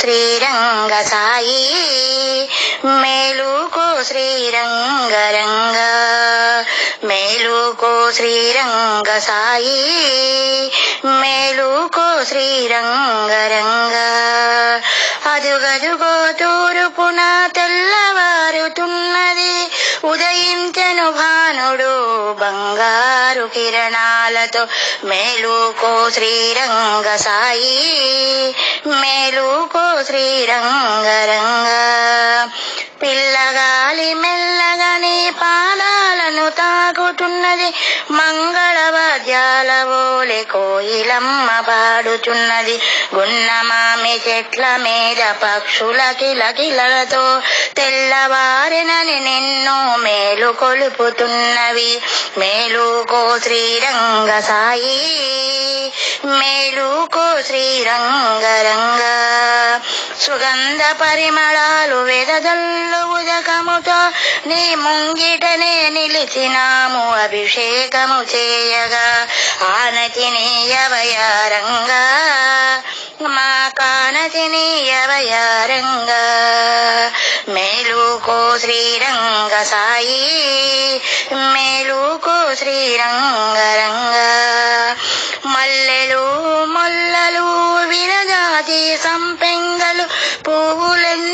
శ్రీరంగ సాయి మేలుకో శ్రీరంగరంగ మేలుకో శ్రీరంగ సాయి మేలుకో శ్రీరంగరంగ. అదుగదుగో తూరుపున తెల్లవారుతున్నది ఉదయించను భానుడు బంగారు కిరణాలతో మేలుకో శ్రీరంగ సాయి మేలుకో శ్రీరంగరంగ పిల్లగాలి మంగళవాద్యాల ఓలే కోయిలమ్మ పాడుచున్నది. గున్నమామి చెట్ల మీద పక్షుల కిలకిలతో తెల్లవారినని నిన్ను మేలు కొలుపుతున్నవి. మేలుకో శ్రీరంగ సాయి. మేలుకో శ్రీరంగరంగ సుగంధ పరిమళాలు వెదజల్లు ఉదకముతో నీ ముంగిటనే నిలిచినాము అభిషేకము చేయగా. ఆనతినీయవయారంగా మా కానతినీయవయారంగా మేలుకో శ్రీరంగ సాయి. మేలుకో శ్రీరంగరంగ మల్లెలు మొల్లలు విరజాతి సంపెంగ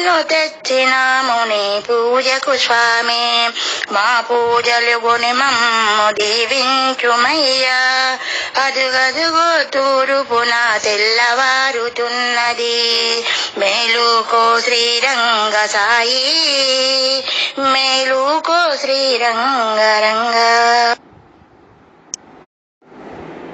పువ్వులెన్నో తెచ్చినాముని పూజకు స్వామి. మా పూజలు గుని మమ్ము దీవించుమయ్యా. అదుగదుగో తూరుపున తెల్లవారుతున్నది. మేలుకో శ్రీరంగ సాయి. మేలుకో శ్రీరంగరంగ